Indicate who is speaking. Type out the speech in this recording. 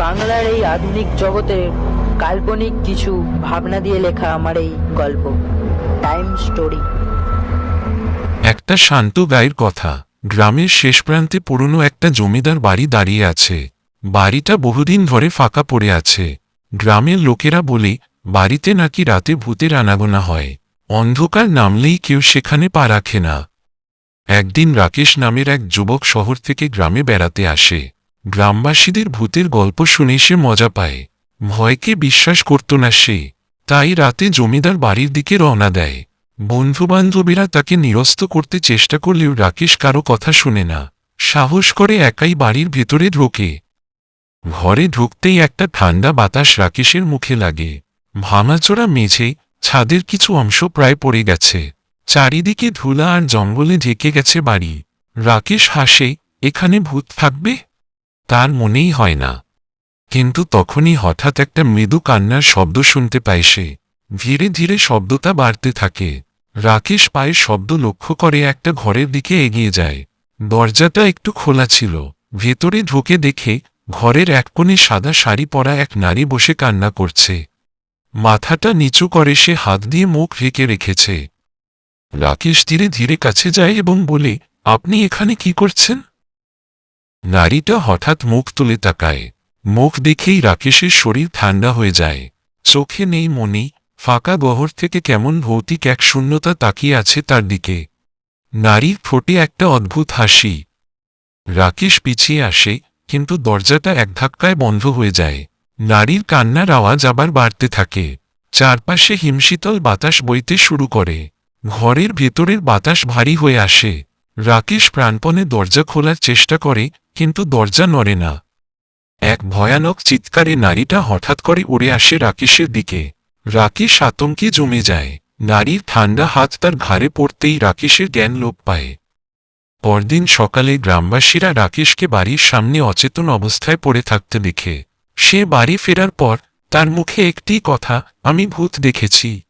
Speaker 1: বাংলার এই আধুনিক জগতের কাল্পনিক কিছু ভাবনা দিয়ে লেখা আমার এই গল্প টাইম স্টোরি
Speaker 2: একটা শান্ত গায়ের কথা, গ্রামের শেষ প্রান্তে পুরনো একটা জমিদার বাড়ি দাঁড়িয়ে আছে। বাড়িটা বহুদিন ধরে ফাঁকা পড়ে আছে। গ্রামের লোকেরা বলে, বাড়িতে নাকি রাতে ভূতের আনাগোনা হয়। অন্ধকার নামলেই কেউ সেখানে পা রাখে না। একদিন রাকেশ নামের এক যুবক শহর থেকে গ্রামে বেড়াতে আসে। গ্রামবাসীদের ভূতের গল্প শুনে সে মজা পায়। ভয়কে বিশ্বাস করত না সে। তাই রাতে জমিদার বাড়ির দিকে রওনা দেয়। বন্ধুবান্ধবীরা তাকে নিরস্ত করতে চেষ্টা করলেও রাকেশ কারও কথা শুনে না। সাহস করে একাই বাড়ির ভেতরে ঢোকে। ঘরে ঢুকতেই একটা ঠান্ডা বাতাস রাকেশের মুখে লাগে। ভামাচোরা মেঝে, ছাদের কিছু অংশ প্রায় পড়ে গেছে। চারিদিকে ধুলা আর জঙ্গলে ঢেকে গেছে বাড়ি। রাকেশ হাসে, এখানে ভূত থাকবে? তার মনেই হয় না। কিন্তু তখনই হঠাৎ একটা মৃদু কান্নার শব্দ শুনতে পায় সে। ধীরে ধীরে শব্দটা বাড়তে থাকে। রাকেশ পায়ের শব্দ লক্ষ্য করে একটা ঘরের দিকে এগিয়ে যায়। দরজাটা একটু খোলা ছিল। ভেতরে ঢুকে দেখে ঘরের এক কোণে সাদা শাড়ি পরা এক নারী বসে কান্না করছে। মাথাটা নিচু করে সে হাত দিয়ে মুখ ঢেকে রেখেছে। রাকেশ ধীরে ধীরে কাছে যায় এবং বলে, আপনি এখানে কি করছেন? নারীটা হঠাৎ মুখ তুলে তাকায়। মুখ দেখেই রাকেশের শরীর ঠান্ডা হয়ে যায়। চোখে নেই মনি, ফাঁকা গহর থেকে কেমন ভৌতিক এক শূন্যতা তাকিয়ে আছে তার দিকে। নারীর ফোটে একটা অদ্ভুত হাসি। রাকেশ পিছিয়ে আসে, কিন্তু দরজাটা এক ধাক্কায় বন্ধ হয়ে যায়। নারীর কান্নার আওয়াজ আবার বাড়তে থাকে। চারপাশে হিমশীতল বাতাস বইতে শুরু করে। ঘরের ভেতরের বাতাস ভারী হয়ে আসে। রাকেশ প্রাণপণে দরজা খোলার চেষ্টা করে, কিন্তু দরজা নড়ে না। এক ভয়ানক চিৎকারে নারীটা হঠাৎ করে উড়ে আসে রাকেশের দিকে। রাকেশ আতঙ্কে জমে যায়। নারীর ঠান্ডা হাত তার ঘাড়ে পড়তেই রাকেশের জ্ঞান লোপ পায়। পরদিন সকালে গ্রামবাসীরা রাকেশকে বাড়ির সামনে অচেতন অবস্থায় পড়ে থাকতে দেখে। সে বাড়ি ফেরার পর, তার মুখে একটি কথা, আমি ভূত দেখেছি।